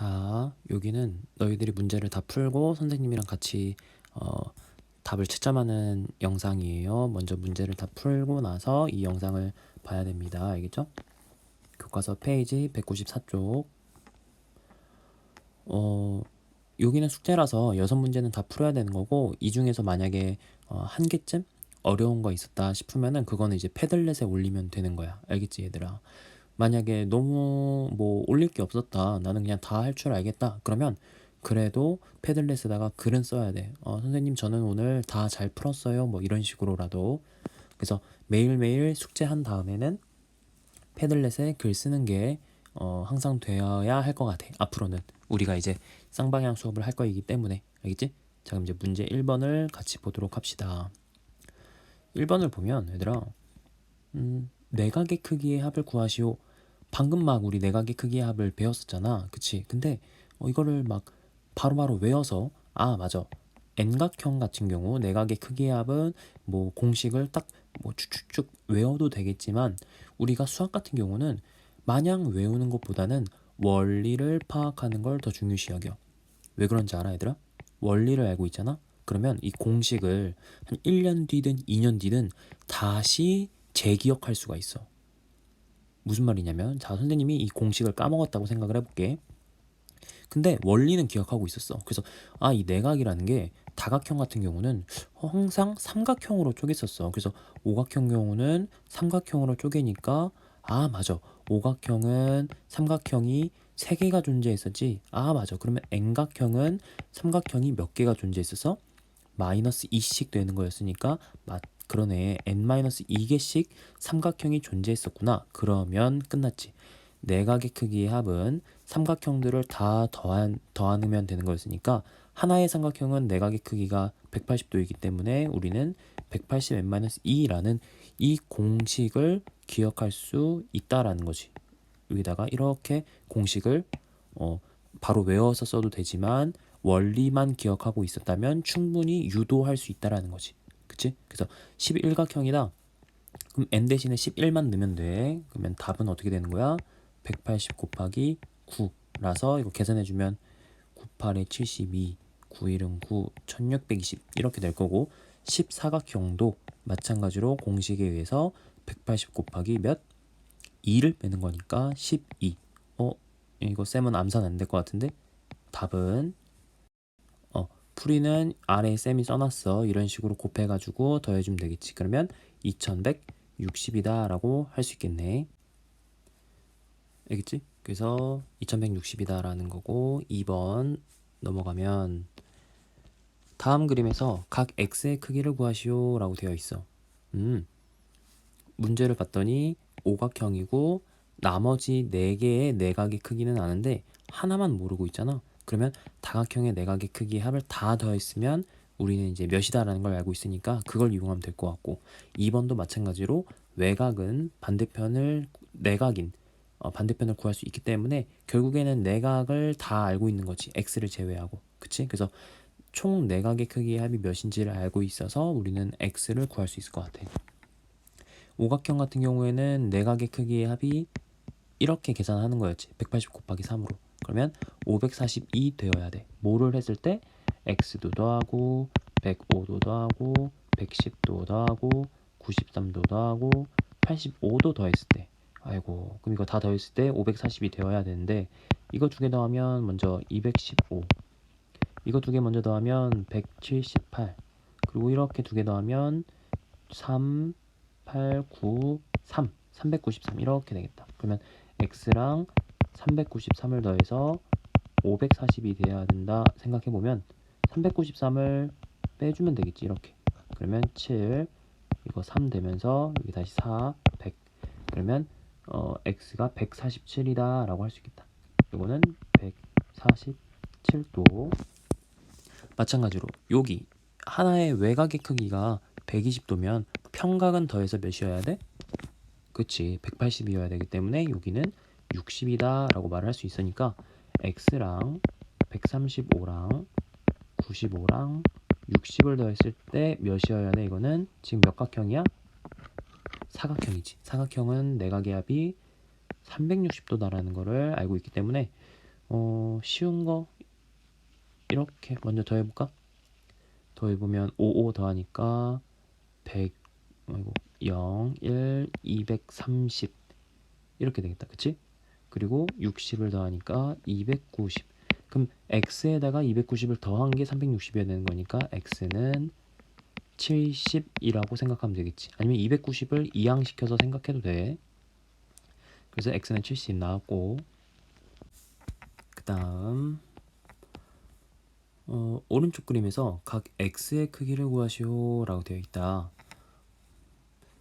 자, 여기는 너희들이 문제를 다 풀고 선생님이랑 같이 어, 답을 채점하는 영상이에요. 먼저 문제를 다 풀고 나서 이 영상을 봐야 됩니다. 알겠죠? 교과서 페이지 194쪽. 어, 여기는 숙제라서 여섯 문제는 다 풀어야 되는 거고 이 중에서 만약에 어, 한 개쯤 어려운 거 있었다 싶으면은 그거는 이제 패들렛에 올리면 되는 거야. 알겠지, 얘들아? 만약에 너무 뭐 올릴 게 없었다. 나는 그냥 다 할 줄 알겠다. 그러면 그래도 패들렛에다가 글은 써야 돼. 어, 선생님 저는 오늘 다 잘 풀었어요. 뭐 이런 식으로라도. 그래서 매일매일 숙제한 다음에는 패들렛에 글 쓰는 게 어, 항상 되어야 할 것 같아. 앞으로는 우리가 이제 쌍방향 수업을 할 거이기 때문에 알겠지? 자 그럼 이제 문제 1번을 같이 보도록 합시다. 1번을 보면 얘들아 음, 내각의 크기의 합을 구하시오. 방금 막 우리 내각의 크기의 합을 배웠었잖아. 그치? 근데 어, 이거를 막 바로바로 외워서 아 맞아. N각형 같은 경우 내각의 크기의 합은 뭐 공식을 딱 뭐 쭉쭉쭉 외워도 되겠지만 우리가 수학 같은 경우는 마냥 외우는 것보다는 원리를 파악하는 걸 더 중요시 여겨. 왜 그런지 알아 얘들아? 원리를 알고 있잖아? 그러면 이 공식을 한 1년 뒤든 2년 뒤든 다시 재기억할 수가 있어. 무슨 말이냐면 자 선생님이 이 공식을 까먹었다고 생각을 해볼게. 근데 원리는 기억하고 있었어. 그래서 아 이 내각이라는 게 다각형 같은 경우는 항상 삼각형으로 쪼갰었어. 그래서 오각형 경우는 삼각형으로 쪼개니까 아 맞아. 오각형은 삼각형이 세 개가 존재했었지. 아 맞아. 그러면 N각형은 삼각형이 몇 개가 존재했었어? 마이너스 2씩 되는 거였으니까 맞 그러네. n-2개씩 삼각형이 존재했었구나. 그러면 끝났지. 내각의 크기의 합은 삼각형들을 다 더한, 더하면 되는 거였으니까 하나의 삼각형은 내각의 크기가 180도이기 때문에 우리는 180n-2라는 이 공식을 기억할 수 있다라는 거지. 여기다가 이렇게 공식을 어, 바로 외워서 써도 되지만 원리만 기억하고 있었다면 충분히 유도할 수 있다라는 거지. 그치? 그래서 11각형이다. 그럼 n 대신에 11만 넣으면 돼. 그러면 답은 어떻게 되는 거야? 180 곱하기 9라서 이거 계산해주면 98에 72, 91은 9, 1620 이렇게 될 거고 14각형도 마찬가지로 공식에 의해서 180 곱하기 몇? 2를 빼는 거니까 12. 어? 이거 쌤은 암산 안 될 것 같은데? 답은 풀이는 아래에 쌤이 써놨어. 이런 식으로 곱해가지고 더해주면 되겠지. 그러면 2160이다 라고 할 수 있겠네. 알겠지? 그래서 2160이다 라는 거고 2번 넘어가면 다음 그림에서 각 x의 크기를 구하시오 라고 되어 있어. 음, 문제를 봤더니 오각형이고 나머지 4개의 내각의 크기는 아는데 하나만 모르고 있잖아. 그러면 다각형의 내각의 크기 합을 다 더했으면 우리는 이제 몇이다라는 걸 알고 있으니까 그걸 이용하면 될 것 같고 2번도 마찬가지로 외곽은 반대편을 내각인 어, 반대편을 구할 수 있기 때문에 결국에는 내각을 다 알고 있는 거지 x를 제외하고. 그치? 그래서 총 내각의 크기의 합이 몇인지를 알고 있어서 우리는 x를 구할 수 있을 것 같아. 오각형 같은 경우에는 내각의 크기의 합이 이렇게 계산하는 거였지. 180 곱하기 3으로 그러면 542 되어야 돼. 뭐를 했을 때? X도 더하고 105도 더하고 110도 더하고 93도 더하고 85도 더했을 때. 아이고 그럼 이거 다 더했을 때 540이 되어야 되는데 이거 두 개 더하면 먼저 215 이거 두 개 먼저 더하면 178 그리고 이렇게 두 개 더하면 3 8 9 3 393 이렇게 되겠다. 그러면 x랑 393을 더해서 540이 돼야 된다 생각해보면 393을 빼주면 되겠지 이렇게. 그러면 7 이거 3 되면서 여기 다시 4 100 그러면 어, x가 147이다 라고 할 수 있겠다. 이거는 147도 마찬가지로 여기 하나의 외곽의 크기가 120도면 평각은 더해서 몇이어야 돼? 그치 180이어야 되기 때문에 여기는 60이다 라고 말을 할 수 있으니까 x랑 135랑 95랑 60을 더했을 때 몇이어야 돼 이거는 지금 몇 각형이야? 사각형이지 사각형은 내각의 합이 360도다라는 거를 알고 있기 때문에 어, 쉬운 거 이렇게 먼저 더해볼까? 더해보면 55 더하니까 100, 아이고, 0, 1, 230 이렇게 되겠다. 그치? 그리고 60을 더하니까 290 그럼 x에다가 290을 더한 게 360이어야 되는 거니까 x는 70이라고 생각하면 되겠지. 아니면 290을 이항시켜서 생각해도 돼. 그래서 x는 70 나왔고 그 다음 어, 오른쪽 그림에서 각 x의 크기를 구하시오 라고 되어 있다.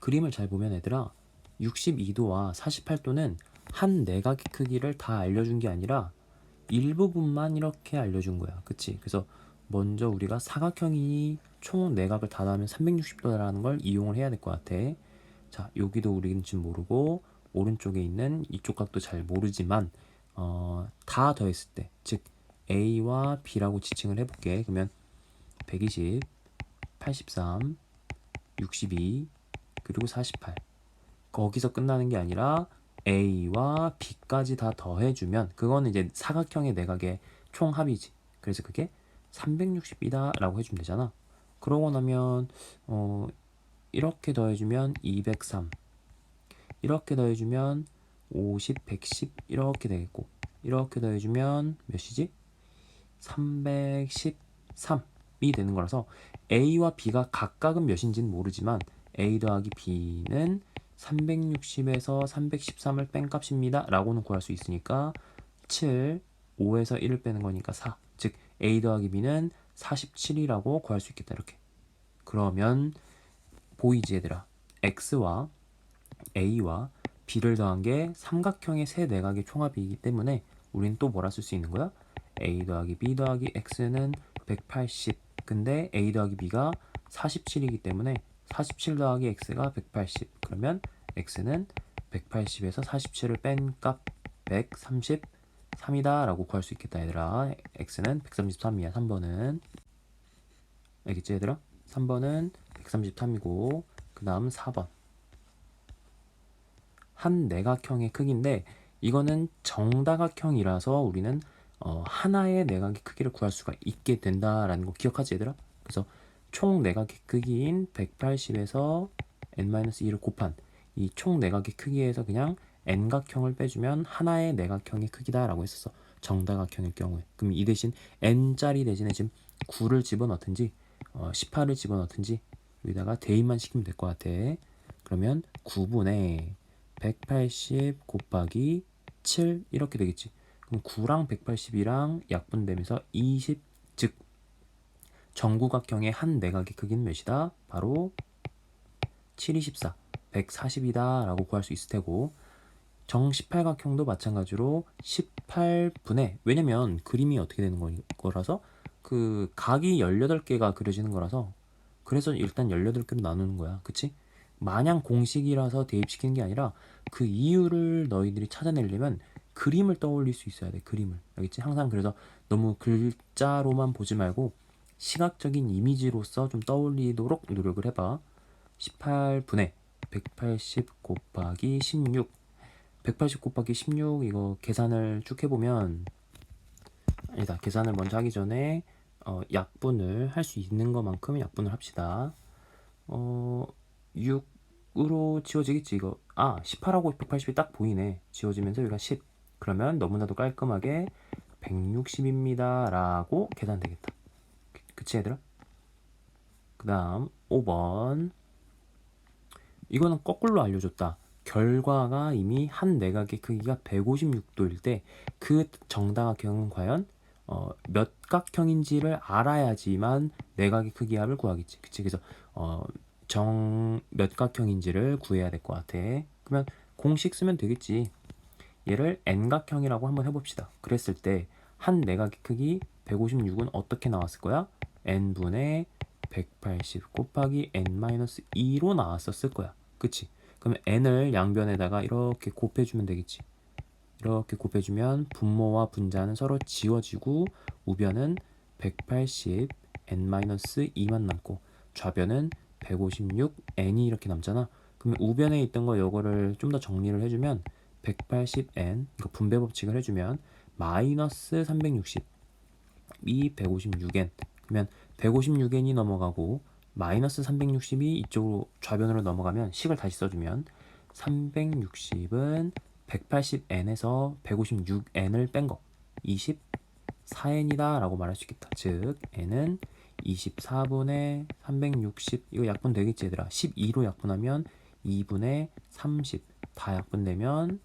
그림을 잘 보면 얘들아 62도와 48도는 한 내각의 크기를 다 알려준 게 아니라 일부분만 이렇게 알려준 거야. 그치? 그래서 먼저 우리가 사각형이 총 내각을 다 나면 360도라는 걸 이용을 해야 될 것 같아. 자, 여기도 우리는 지금 모르고 오른쪽에 있는 이쪽 각도 잘 모르지만 어, 다 더했을 때, 즉 A와 B라고 지칭을 해볼게. 그러면 120, 83, 62, 그리고 48. 거기서 끝나는 게 아니라 A와 B까지 다 더해주면 그거는 이제 사각형의 내각의 총합이지. 그래서 그게 360이다 라고 해주면 되잖아. 그러고 나면 어, 이렇게 더해주면 203 이렇게 더해주면 50, 110 이렇게 되겠고 이렇게 더해주면 몇이지? 313이 되는 거라서 A와 B가 각각은 몇인지는 모르지만 A 더하기 B는 360에서 313을 뺀 값입니다 라고는 구할 수 있으니까 7, 5에서 1을 빼는 거니까 4. 즉 A 더하기 B는 47이라고 구할 수 있겠다 이렇게. 그러면 보이지 얘들아. X와 A와 B를 더한 게 삼각형의 세 내각의 총합이기 때문에 우린 또 뭐라 쓸 수 있는 거야? A 더하기 B 더하기 X는 180. 근데 A 더하기 B가 47이기 때문에 47 더하기 X가 180. 그러면 X는 180에서 47을 뺀 값 133이다 라고 구할 수 있겠다 얘들아. X는 133이야 3번은. 알겠지 얘들아? 3번은 133이고 그 다음 4번. 한 내각형의 크기인데 이거는 정다각형이라서 우리는 어, 하나의 내각의 크기를 구할 수가 있게 된다라는 거 기억하지 얘들아? 그래서 총 내각의 크기인 180에서 n-2를 곱한 이 총 내각의 크기에서 그냥 n각형을 빼주면 하나의 내각형의 크기다라고 했었어. 정다각형일 경우에. 그럼 이 대신 n짜리 대신에 지금 9를 집어넣든지 어, 18을 집어넣든지 여기다가 대입만 시키면 될 것 같아. 그러면 9분의 180 곱하기 7 이렇게 되겠지. 그럼 9랑 180이랑 약분되면서 20, 즉 정구각형의 한 내각의 크기는 몇이다? 바로 7, 24, 140이다 라고 구할 수 있을 테고 정십팔각형도 마찬가지로 18분의 왜냐면 그림이 어떻게 되는 거- 거라서 그 각이 18개가 그려지는 거라서 그래서 일단 18개로 나누는 거야. 그치? 마냥 공식이라서 대입시키는 게 아니라 그 이유를 너희들이 찾아내려면 그림을 떠올릴 수 있어야 돼. 그림을. 알겠지? 항상 그래서 너무 글자로만 보지 말고 시각적인 이미지로서 좀 떠올리도록 노력을 해봐. 18분의 180 곱하기 16. 180 곱하기 16 이거 계산을 쭉 해보면 아니다. 계산을 먼저 하기 전에 어, 약분을 할 수 있는 것만큼 약분을 합시다. 어, 6으로 지워지겠지 이거. 아, 18하고 180이 딱 보이네. 지워지면서 여기가 10. 그러면 너무나도 깔끔하게 160입니다. 라고 계산되겠다. 그- 그치 얘들아? 그 다음 5번 이거는 거꾸로 알려줬다. 결과가 이미 한 내각의 크기가 156도일 때 그 정다각형은 과연 어, 몇 각형인지를 알아야지만 내각의 크기 합을 구하겠지. 그치? 그래서 어, 정 몇 각형인지를 구해야 될 것 같아. 그러면 공식 쓰면 되겠지. 얘를 n각형이라고 한번 해봅시다. 그랬을 때 한 내각의 크기 156은 어떻게 나왔을 거야? N분의 180 곱하기 n-2로 나왔었을 거야. 그치? 그러면 n을 양변에다가 이렇게 곱해주면 되겠지. 이렇게 곱해주면 분모와 분자는 서로 지워지고 우변은 180 n-2만 남고 좌변은 156 n이 이렇게 남잖아. 그러면 우변에 있던 거 요거를 좀 더 정리를 해주면 180n 이거 분배 법칙을 해주면 마이너스 360이 156n 그러면 156n이 넘어가고 마이너스 360이 이쪽으로 좌변으로 넘어가면 식을 다시 써주면 360은 180n에서 156n을 뺀 거. 24n이다 라고 말할 수 있겠다. 즉 n은 24분의 360 이거 약분 되겠지 얘들아? 12로 약분하면 2분의 30 다 약분되면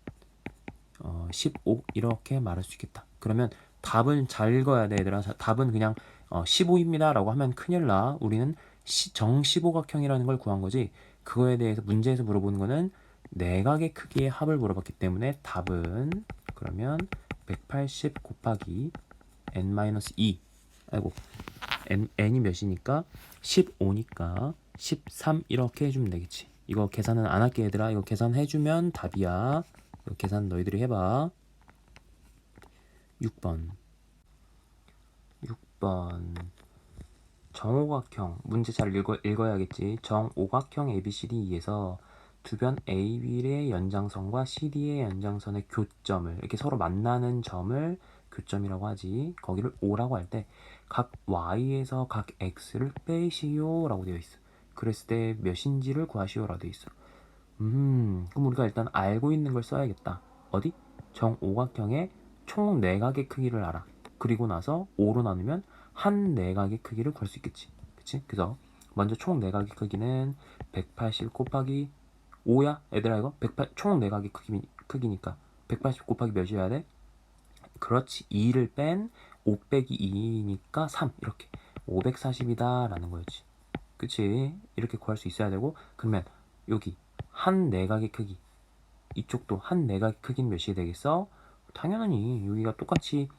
어, 15 이렇게 말할 수 있겠다. 그러면 답은 잘 읽어야 돼. 얘들아. 자, 답은 그냥 어, 15입니다 라고 하면 큰일 나. 우리는 시, 정 15각형이라는 걸 구한 거지. 그거에 대해서 문제에서 물어보는 거는 내각의 크기의 합을 물어봤기 때문에 답은 그러면 180 곱하기 n-2 아이고 n, n이 몇이니까 15니까 13 이렇게 해주면 되겠지. 이거 계산은 안 할게 얘들아. 이거 계산해주면 답이야. 이거 계산 너희들이 해봐 6번. 6번. 정오각형. 문제 잘 읽어, 읽어야겠지. 정오각형 ABCD에서 두변 AB의 연장선과 CD의 연장선의 교점을 이렇게 서로 만나는 점을 교점이라고 하지. 거기를 O라고 할 때 각 Y에서 각 X를 빼시오 라고 되어 있어. 그랬을 때 몇인지를 구하시오 라고 되어 있어. 음 그럼 우리가 일단 알고 있는 걸 써야겠다. 어디? 정오각형의 총 내각의 크기를 알아 그리고 나서 5로 나누면 한 내각의 크기를 구할 수 있겠지 그치? 그래서 먼저 총 내각의 크기는 180 곱하기 5야? 얘들아 이거 108, 총 내각의 크기, 크기니까 180 곱하기 몇이어야 돼? 그렇지 2를 뺀 5 빼기 2니까 3 이렇게 540이다 라는 거였지 그치? 이렇게 구할 수 있어야 되고 그러면 여기 한 내각의 크기 이쪽도 한 내각의 크기는 몇이 되겠어? 당연히 여기가 똑같이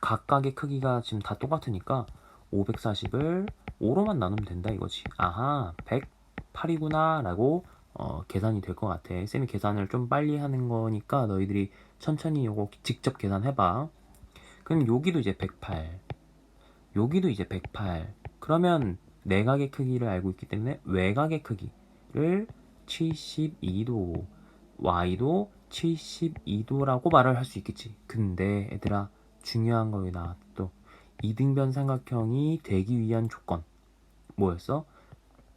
각각의 크기가 지금 다 똑같으니까 540을 5로만 나누면 된다 이거지. 아하 108이구나 라고 어, 계산이 될 것 같아. 쌤이 계산을 좀 빨리 하는 거니까 너희들이 천천히 요거 직접 계산해봐. 그럼 여기도 이제 108 여기도 이제 108 그러면 내각의 크기를 알고 있기 때문에 외각의 크기를 72도 y도 72도라고 말을 할 수 있겠지 근데 얘들아 중요한 거에 나왔다 또 이등변 삼각형이 되기 위한 조건 뭐였어?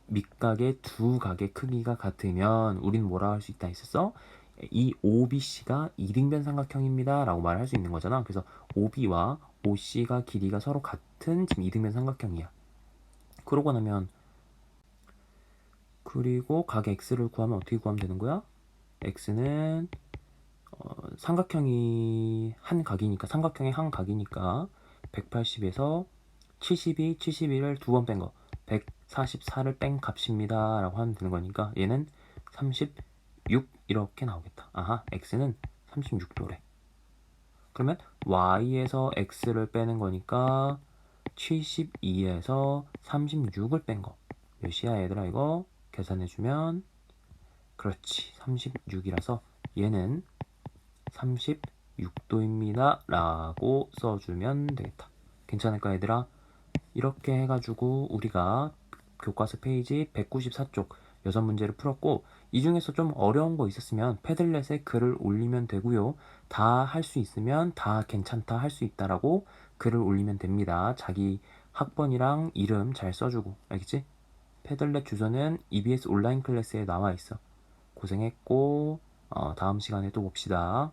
밑각의 두 각의 크기가 같으면 우린 뭐라 할 수 있다 했었어? 이 OBC가 이등변 삼각형입니다 라고 말할 수 있는 거잖아 그래서 OB와 OC가 길이가 서로 같은 지금 이등변 삼각형이야 그러고 나면 그리고 각 X를 구하면 어떻게 구하면 되는 거야? X는 어, 삼각형이 한 각이니까 삼각형의 한 각이니까 180에서 72, 71을 두 번 뺀 거. 144를 뺀 값입니다. 라고 하면 되는 거니까 얘는 36 이렇게 나오겠다. 아하 x는 36도래. 그러면 y에서 x를 빼는 거니까 72에서 36을 뺀 거. 몇이야 얘들아 이거? 계산해주면 그렇지 36이라서 얘는 36도입니다. 라고 써주면 되겠다. 괜찮을까 얘들아? 이렇게 해가지고 우리가 교과서 페이지 194쪽 여섯 문제를 풀었고 이 중에서 좀 어려운 거 있었으면 패들렛에 글을 올리면 되고요. 다 할 수 있으면 다 괜찮다 할 수 있다라고 글을 올리면 됩니다. 자기 학번이랑 이름 잘 써주고. 알겠지? 패들렛 주소는 EBS 온라인 클래스에 나와 있어. 고생했고 어, 다음 시간에 또 봅시다